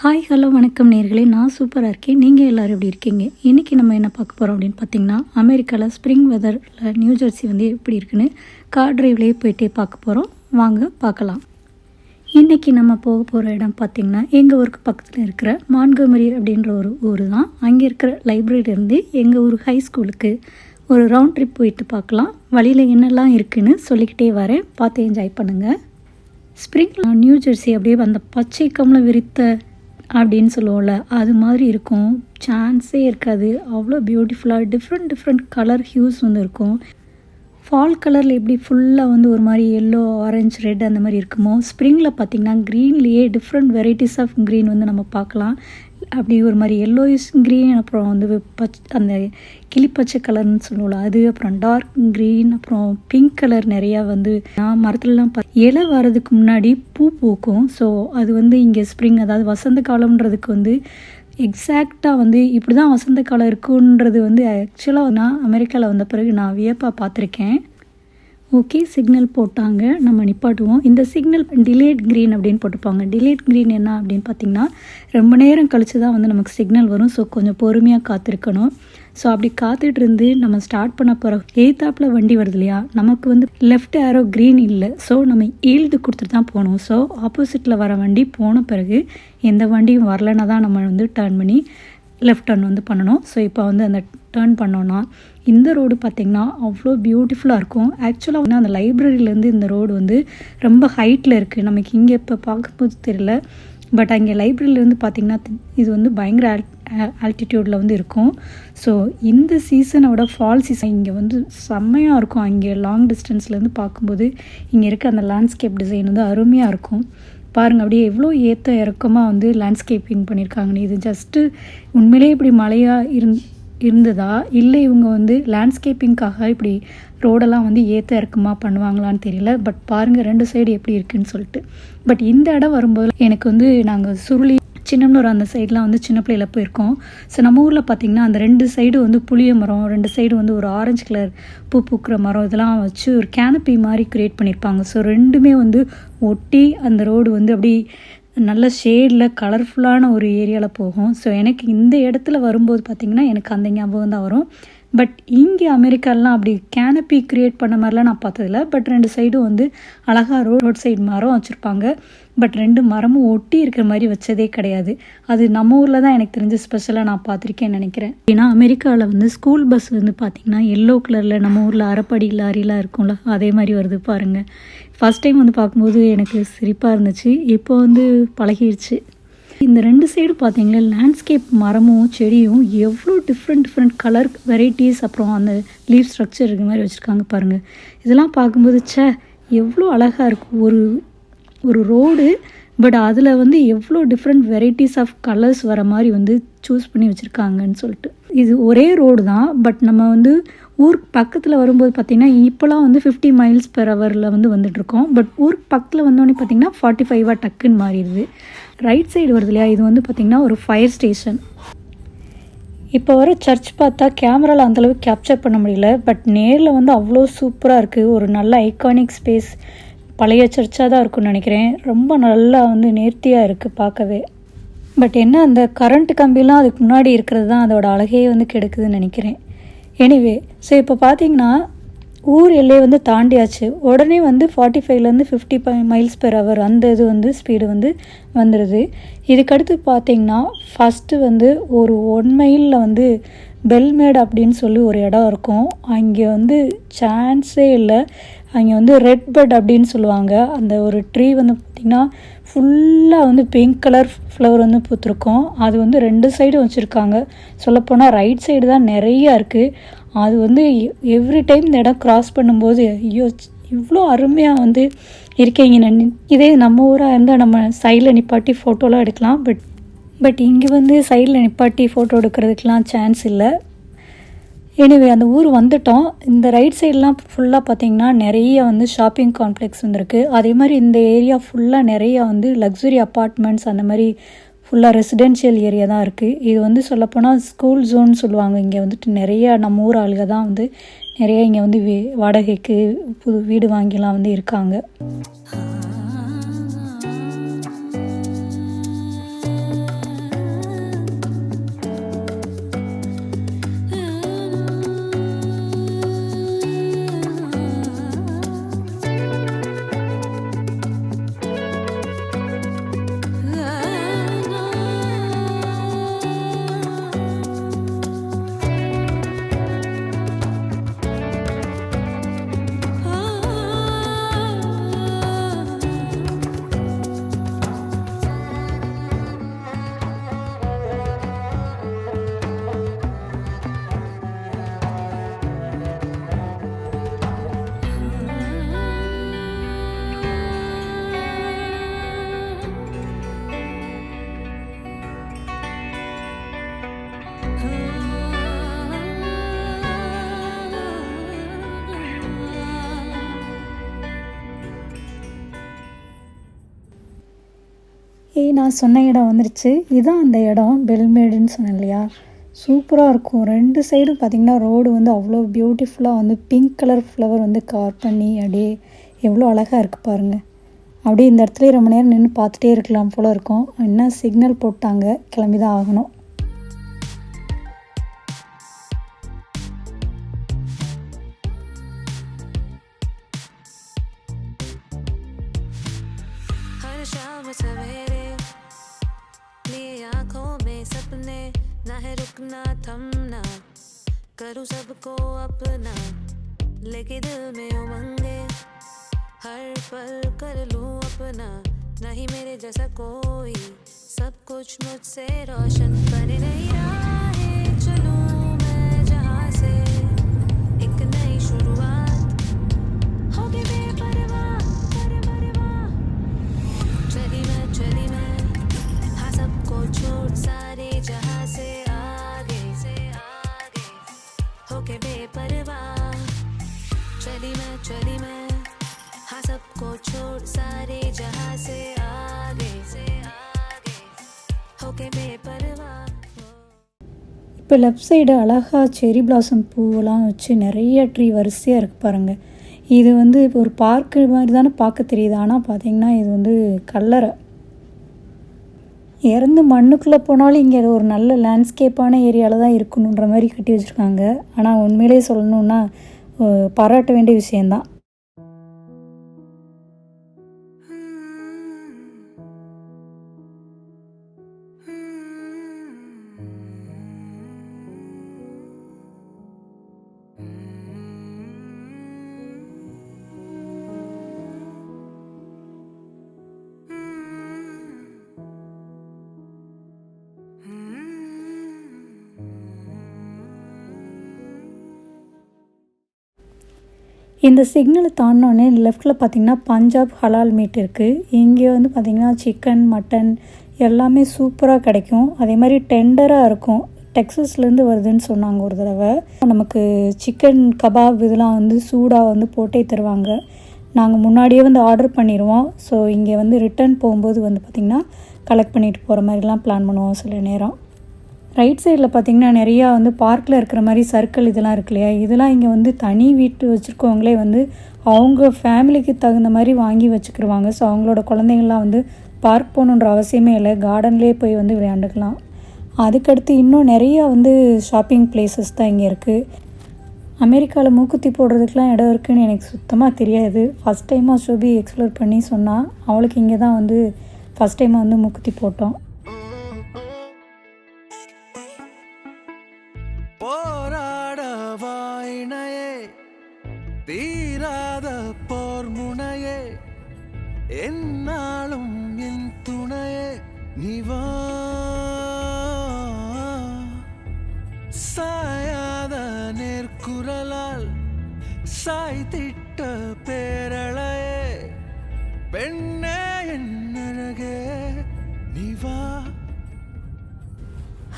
Hi hello வணக்கம் நேர்களே. நான் சூப்பராக இருக்கேன். நீங்கள் எல்லோரும் எப்படி இருக்கீங்க? இன்றைக்கி நம்ம என்ன பார்க்க போகிறோம் அப்படின்னு பார்த்தீங்கன்னா அமெரிக்காவில் ஸ்ப்ரிங் வெதரில் நியூ ஜெர்சி வந்து எப்படி இருக்குன்னு கார் டிரைவ்லேயே போயிட்டே பார்க்க போகிறோம் வாங்க பார்க்கலாம். இன்றைக்கி நம்ம போக போகிற இடம் பார்த்திங்கன்னா எங்கள் ஊருக்கு பக்கத்தில் இருக்கிற மான்கமரி அப்படின்ற ஒரு ஊர் தான் அங்கே இருக்கிற லைப்ரரியிலேருந்து எங்கள் ஊர் ஹை ஸ்கூலுக்கு ஒரு ரவுண்ட் ட்ரிப் போயிட்டு பார்க்கலாம். வழியில் என்னெல்லாம் இருக்குதுன்னு சொல்லிக்கிட்டே வரேன். பார்த்து என்ஜாய் பண்ணுங்கள் ஸ்ப்ரிங் நியூ ஜெர்சி அப்படியே அந்த பச்சை கம்மில் விரித்த அப்படின்னு சொல்லுவோம்ல அது மாதிரி இருக்கும். சான்ஸே இருக்காது. அவ்வளோ பியூட்டிஃபுல்லாக டிஃப்ரெண்ட் டிஃப்ரெண்ட் கலர் ஹியூஸ் வந்து இருக்கும். ஃபால் கலரில் எப்படி ஃபுல்லாக வந்து ஒரு மாதிரி எல்லோ ஆரஞ்சு ரெட் அந்த மாதிரி இருக்குமோ ஸ்ப்ரிங்கில் பார்த்திங்கன்னா க்ரீன்லேயே டிஃப்ரெண்ட் வெரைட்டிஸ் ஆஃப் க்ரீன் வந்து நம்ம பார்க்கலாம். அப்படி ஒரு மாதிரி எல்லோயிஸ் க்ரீன் அப்புறம் வந்து பச் அந்த கிளிப்பச்சை கலர்னு சொல்லுவோம்ல அது அப்புறம் டார்க் க்ரீன் அப்புறம் பிங்க் கலர் நிறையா வந்து நான் மரத்துலலாம் பா இலை வர்றதுக்கு முன்னாடி பூ பூக்கும். ஸோ அது வந்து இங்கே ஸ்ப்ரிங் அதாவது வசந்த காலம்ன்றதுக்கு வந்து எக்ஸாக்டாக வந்து இப்படி தான் வசந்த காலம் இருக்குன்றது வந்து ஆக்சுவலாக நான் அமெரிக்காவில் வந்த பிறகு நான் வியப்பாக பார்த்துருக்கேன். ஓகே சிக்னல் போட்டாங்க. நம்ம நிப்பாட்டுவோம். இந்த சிக்னல் டிலேட் க்ரீன் அப்படின்னு போட்டுப்பாங்க டிலேட் க்ரீன் என்ன அப்படின்னு பார்த்தீங்கன்னா ரொம்ப நேரம் கழித்து தான் வந்து நமக்கு சிக்னல் வரும். ஸோ கொஞ்சம் பொறுமையாக காத்திருக்கணும். ஸோ அப்படி காத்துட்டு இருந்து நம்ம ஸ்டார்ட் பண்ண போகிற எய்த்தாப்பில் வண்டி வருது இல்லையா? நமக்கு வந்து லெஃப்ட் ஏரோ க்ரீன் இல்லை. ஸோ நம்ம ஈல்டு கொடுத்துட்டு தான் போகணும். ஸோ ஆப்போசிட்டில் வர வண்டி போன பிறகு எந்த வண்டியும் வரலைன்னா தான் நம்ம வந்து டேர்ன் பண்ணி லெஃப்ட் டர்ன் வந்து பண்ணணும். ஸோ இப்போ வந்து அந்த டேர்ன் பண்ணோன்னா இந்த ரோடு பார்த்திங்கன்னா அவ்வளோ பியூட்டிஃபுல்லாக இருக்கும். ஆக்சுவலாக வந்து அந்த லைப்ரரியிலேருந்து இந்த ரோடு வந்து ரொம்ப ஹைட்டில் இருக்குது நமக்கு இங்கே இப்போ பார்க்கும்போது தெரியல. பட் அங்கே லைப்ரரியிலேருந்து பார்த்திங்கன்னா இது வந்து பயங்கர ஆல் ஆல்டிடியூடில் வந்து இருக்கும். ஸோ இந்த சீசனோட ஃபால் சீசன் இங்கே வந்து செம்மையாக இருக்கும். அங்கே லாங் டிஸ்டன்ஸ்லேருந்து பார்க்கும்போது இங்கே இருக்க அந்த லேண்ட்ஸ்கேப் டிசைன் வந்து அருமையாக இருக்கும். பாருங்கள் அப்படியே எவ்வளோ ஏற்ற இறக்கமாக வந்து லேண்ட்ஸ்கேப்பிங் பண்ணியிருக்காங்கன்னு இது ஜஸ்ட்டு உண்மையிலே இப்படி மழையாக இருந் இருந்ததா? இல்லை இவங்க வந்து லேண்ட்ஸ்கேப்பிங்காக இப்படி ரோடெல்லாம் வந்து ஏற்ற இறக்குமா பண்ணுவாங்களான்னு தெரியல. பட் பாருங்கள் ரெண்டு சைடு எப்படி இருக்குன்னு சொல்லிட்டு. பட் இந்த இடம் வரும்போது எனக்கு வந்து நாங்கள் சுருளி சின்னம்னூர் அந்த சைட்லாம் வந்து சின்ன பிள்ளையில் போயிருக்கோம். ஸோ நம்ம ஊரில் பார்த்திங்கன்னா அந்த ரெண்டு சைடு வந்து புளிய மரம் ரெண்டு சைடு வந்து ஒரு ஆரஞ்சு கலர் பூ பூக்கிற மரம் இதெல்லாம் வச்சு ஒரு கேனப்பி மாதிரி க்ரியேட் பண்ணியிருப்பாங்க ஸோ ரெண்டுமே வந்து ஒட்டி அந்த ரோடு வந்து அப்படி நல்ல ஷேடில் கலர்ஃபுல்லான ஒரு ஏரியாவில் போகும். ஸோ எனக்கு இந்த இடத்துல வரும்போது பார்த்திங்கன்னா எனக்கு அந்த ஞாபகம் தான் வரும். பட் இங்கே அமெரிக்காலாம் அப்படி கேனப்பி க்ரியேட் பண்ண மாதிரிலாம் நான் பார்த்ததில்ல. பட் ரெண்டு சைடும் வந்து அழகாக ரோட் ரோட் சைடு மரம் வச்சுருப்பாங்க. பட் ரெண்டு மரமும் ஒட்டி இருக்கிற மாதிரி வச்சதே கிடையாது. அது நம்ம ஊரில் தான் எனக்கு தெரிஞ்ச ஸ்பெஷலாக நான் பார்த்துருக்கேன்னு நினைக்கிறேன். ஏன்னா அமெரிக்காவில் வந்து ஸ்கூல் பஸ் வந்து பார்த்திங்கன்னா எல்லோ கலரில் நம்ம ஊரில் அரைப்படி லாரிலாம் இருக்கும்ல அதே மாதிரி வருது பாருங்கள் ஃபஸ்ட் டைம் வந்து பார்க்கும்போது எனக்கு சிரிப்பாக இருந்துச்சு. இப்போ வந்து பழகிடுச்சு இந்த ரெண்டு சைடு பார்த்தீங்களா லேண்ட்ஸ்கேப் மரமும் செடியும் எவ்வளோ டிஃப்ரெண்ட் டிஃப்ரெண்ட் கலர் வெரைட்டிஸ் அப்புறம் அந்த லீவ் ஸ்ட்ரக்சர் இருக்க மாதிரி வச்சுருக்காங்க பாருங்கள் இதெல்லாம் பார்க்கும்போது சே எவ்வளோ அழகாக இருக்கும் ஒரு ஒரு ரோடு பட் அதில் வந்து எவ்வளோ டிஃப்ரெண்ட் வெரைட்டிஸ் ஆஃப் கலர்ஸ் வர மாதிரி வந்து சூஸ் பண்ணி வச்சுருக்காங்கன்னு சொல்லிட்டு. இது ஒரே ரோடு தான் பட் நம்ம வந்து ஊர் பக்கத்தில் வரும்போது பார்த்திங்கன்னா இப்போலாம் வந்து ஃபிஃப்டி மைல்ஸ் பெர் ஹவரில் வந்து வந்துட்டுருக்கோம் பட் ஊர் பக்கத்தில் வந்தோடனே பார்த்திங்கன்னா ஃபார்ட்டி ஃபைவாக டக்குன்னு மாறிடுது. ரைட் சைடு வருது இல்லையா? இது வந்து பார்த்திங்கன்னா ஒரு ஃபயர் ஸ்டேஷன் இப்போ வர சர்ச் பார்த்தா கேமராவில் அந்தளவுக்கு கேப்சர் பண்ண முடியல. பட் நேரில் வந்து அவ்வளோ சூப்பராக இருக்குது ஒரு நல்ல ஐகானிக் ஸ்பேஸ் பழைய சர்ச்சாக தான் இருக்கும்னு நினைக்கிறேன். ரொம்ப நல்லா வந்து நேர்த்தியாக இருக்குது பார்க்கவே. பட் என்ன அந்த கரண்ட் கம்பிலாம் அதுக்கு முன்னாடி இருக்கிறது தான் அதோட அழகையே வந்து கெடுக்குதுன்னு நினைக்கிறேன். எனிவே ஸோ இப்போ பார்த்தீங்கன்னா ஊர் எல்லையை வந்து தாண்டியாச்சு. உடனே வந்து ஃபார்ட்டி ஃபைவ்லேருந்து fifty five miles per hour அந்த இது வந்து ஸ்பீடு வந்து வந்துடுது இதுக்கடுத்து பார்த்தீங்கன்னா ஃபஸ்ட்டு வந்து ஒரு ஒன் மைலில் வந்து பெல்மேட் அப்படின்னு சொல்லி ஒரு இடம் இருக்கும். அங்கே வந்து சான்ஸே இல்லை. அங்கே வந்து ரெட் பெட் அப்படின்னு சொல்லுவாங்க. அந்த ஒரு ட்ரீ வந்து பார்த்திங்கன்னா ஃபுல்லாக வந்து பிங்க் கலர் ஃப்ளவர் வந்து பூத்துருக்கோம். அது வந்து ரெண்டு சைடும் வச்சுருக்காங்க. சொல்லப்போனால் ரைட் சைடு தான் நிறையா இருக்குது அது வந்து எவ்ரி டைம் இந்த இடம் க்ராஸ் பண்ணும்போது ஐயோ இவ்வளோ அருமையாக வந்து இருக்கீங்க. நான் இதே நம்ம ஊராக இருந்தால் நம்ம சைடில் நிப்பாட்டி ஃபோட்டோலாம் எடுக்கலாம். பட் பட் இங்கே வந்து சைடில் நிப்பாட்டி ஃபோட்டோ எடுக்கிறதுக்கெலாம் சான்ஸ் இல்லை. எனிவே அந்த ஊர் வந்துட்டோம். இந்த ரைட் சைட்லாம் ஃபுல்லாக பார்த்தீங்கன்னா நிறைய வந்து ஷாப்பிங் காம்ப்ளெக்ஸ் வந்துருக்கு. அதே மாதிரி இந்த ஏரியா ஃபுல்லாக நிறையா வந்து லக்ஸுரி அப்பார்ட்மெண்ட்ஸ் அந்த மாதிரி ஃபுல்லாக ரெசிடென்ஷியல் ஏரியா தான் இருக்குது இது வந்து சொல்லப்போனால் ஸ்கூல் ஜோன் சொல்லுவாங்க. இங்கே வந்துட்டு நிறையா நம்ம ஊர் ஆளுக தான் வந்து நிறைய இங்கே வந்து வாடகைக்கு புது வீடு வாங்கிலாம் வந்து இருக்காங்க. ஏய் நான் சொன்ன இடம் வந்துருச்சு. இதுதான் அந்த இடம் பெல்மேடுன்னு சொன்னேன் இல்லையா? சூப்பராக இருக்கும். ரெண்டு சைடும் பார்த்திங்கன்னா ரோடு வந்து அவ்வளோ பியூட்டிஃபுல்லாக வந்து பிங்க் கலர் ஃப்ளவர் வந்து கவர் பண்ணி அப்படியே எவ்வளோ அழகாக இருக்குது பாருங்கள் அப்படியே இந்த இடத்துல ரொம்ப நேரம் நின்று பார்த்துட்டே இருக்கலாம் போல் இருக்கும். என்ன சிக்னல் போட்டாங்க? கிளம்பி தான் ஆகணும் Shall we में सपने ना है रुकना, थमना। करूँ सबको अपना। लेके दिल में उमंगे, हर पल कर लूँ अपना। नहीं मेरे जैसा कोई, सब कुछ मुझसे रोशन। இப்போ லெஃப்ட் சைடு அழகாக செரி பிளாசம் பூவெல்லாம் வச்சு நிறைய ட்ரீ வரிசையாக இருக்குது பாருங்கள் இது வந்து இப்போ ஒரு பார்க்கு மாதிரி தானே பார்க்க தெரியுது. ஆனால் பார்த்தீங்கன்னா இது வந்து கல்லறை. இறந்து மண்ணுக்குள்ளே போனாலும் இங்கே ஒரு நல்ல லேண்ட்ஸ்கேப்பான ஏரியாவில் தான் இருக்கணுன்ற மாதிரி கட்டி வச்சுருக்காங்க. ஆனால் உண்மையிலே சொல்லணுன்னா பாராட்ட வேண்டிய விஷயந்தான் இந்த சிக்னலை தாண்டினோடனே லெஃப்ட்டில் பார்த்தீங்கன்னா பஞ்சாப் ஹலால் மீட் இருக்குது இங்கே வந்து பார்த்திங்கன்னா சிக்கன் மட்டன் எல்லாமே சூப்பராக கிடைக்கும். அதே மாதிரி டெண்டராக இருக்கும். டெக்ஸஸ்லேருந்து வருதுன்னு சொன்னாங்க ஒரு தடவை. நமக்கு சிக்கன் கபாப் இதெல்லாம் வந்து சூடாக வந்து போட்டே தருவாங்க. நாங்கள் முன்னாடியே வந்து ஆர்டர் பண்ணிடுவோம். ஸோ இங்கே வந்து ரிட்டர்ன் போகும்போது வந்து பார்த்திங்கன்னா கலெக்ட் பண்ணிட்டு போகிற மாதிரிலாம் பிளான் பண்ணுவோம் சில நேரம். ரைட் சைடில் பார்த்தீங்கன்னா நிறையா வந்து பார்க்கில் இருக்கிற மாதிரி சர்க்கிள் இதெல்லாம் இருக்கு இல்லையா? இதெல்லாம் இங்கே வந்து தனி வீட்டு வச்சுருக்கவங்களே வந்து அவங்க ஃபேமிலிக்கு தகுந்த மாதிரி வாங்கி வச்சுக்கிருவாங்க. ஸோ அவங்களோட குழந்தைங்கள்லாம் வந்து பார்க் போகணுன்ற அவசியமே இல்லை. கார்டன்லேயே போய் வந்து விளையாண்டுக்கலாம். அதுக்கடுத்து இன்னும் நிறையா வந்து ஷாப்பிங் பிளேசஸ் தான் இங்கே இருக்குது அமெரிக்காவில் மூக்குத்தி போடுறதுக்கெலாம் இடம் இருக்குன்னு எனக்கு சுத்தமாக தெரியாது. ஃபஸ்ட் டைமாக ஷோபி எக்ஸ்ப்ளோர் பண்ணி சொன்னால் அவளுக்கு இங்கே தான் வந்து ஃபஸ்ட் டைமாக வந்து மூக்குத்தி போட்டோம். போராட வாயினையே தீராத போர் முனையே என்னாலும் என் துணையே நிவா சாயாத நேர்குரலால் சாய்த்திட்ட பேரளையே பெண்ணே என் அழகே நிவா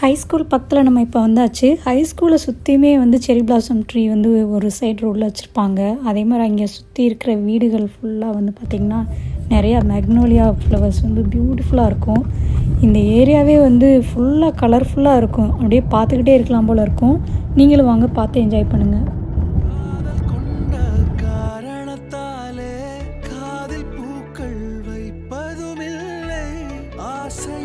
ஹை ஸ்கூல் பக்கத்தில் நம்ம இப்போ வந்தாச்சு. ஹை ஸ்கூலை சுற்றியுமே வந்து செரி பிளாசம் ட்ரீ வந்து ஒரு சைடு ரோடில் வச்சுருப்பாங்க. அதே மாதிரி அங்கே சுற்றி இருக்கிற வீடுகள் ஃபுல்லாக வந்து பார்த்திங்கன்னா நிறையா மேக்னோலியா ஃப்ளவர்ஸ் வந்து பியூட்டிஃபுல்லாக இருக்கும். இந்த ஏரியாவே வந்து ஃபுல்லாக கலர்ஃபுல்லாக இருக்கும். அப்படியே பார்த்துக்கிட்டே இருக்கலாம் போல் இருக்கும். நீங்களும் வாங்க பார்த்து என்ஜாய் பண்ணுங்கள் காதல் காரணத்தாலே காதில் பூக்கள் வைப்பதுமில்லை. ஆசை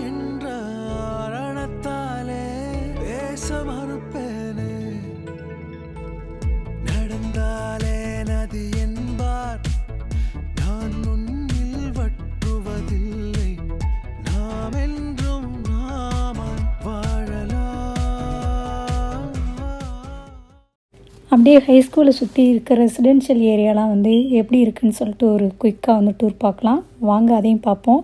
அப்படியே ஹை ஸ்கூலை சுற்றி இருக்கிற ரெசிடென்ஷியல் ஏரியாலாம் வந்து எப்படி இருக்குன்னு சொல்லிட்டு ஒரு குயிக்காக வந்து டூர் பார்க்கலாம். வாங்க அதையும் பார்ப்போம்.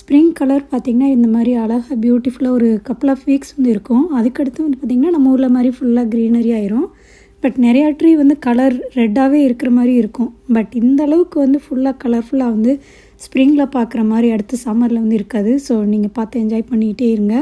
ஸ்ப்ரிங் கலர் பார்த்திங்கன்னா இந்த மாதிரி அழகாக பியூட்டிஃபுல்லாக ஒரு கப்புள் ஆஃப் வீக்ஸ் வந்து இருக்கும். அதுக்கடுத்து வந்து பார்த்திங்கன்னா நம்ம ஊரில் மாதிரி ஃபுல்லாக க்ரீனரி ஆயிரும். பட் நிறையா ட்ரீ வந்து கலர் ரெட்டாகவே இருக்கிற மாதிரி இருக்கும். பட் இந்த அளவுக்கு வந்து ஃபுல்லாக கலர்ஃபுல்லாக வந்து ஸ்ப்ரிங்கில் பார்க்குற மாதிரி அடுத்து சம்மரில் வந்து இருக்காது. ஸோ நீங்கள் பார்த்து என்ஜாய் பண்ணிக்கிட்டே இருங்க.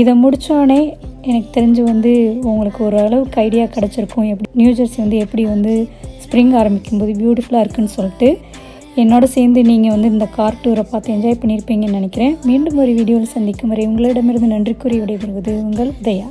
இதை முடித்தோடனே எனக்கு தெரிஞ்சு வந்து உங்களுக்கு ஒரு அளவுக்கு ஐடியா கிடச்சிருக்கும். எப்படி நியூ ஜெர்சி வந்து எப்படி வந்து ஸ்ப்ரிங் ஆரம்பிக்கும்போது பியூட்டிஃபுல்லாக இருக்குன்னு சொல்லிட்டு என்னோட சேர்ந்து நீங்கள் வந்து இந்த கார் டூரை பார்த்து என்ஜாய் பண்ணியிருப்பீங்கன்னு நினைக்கிறேன். மீண்டும் ஒரு வீடியோவில் சந்திக்கும் வரை உங்களிடமிருந்து நன்றி கூறி விடைபெறுவது உங்கள் உதயா.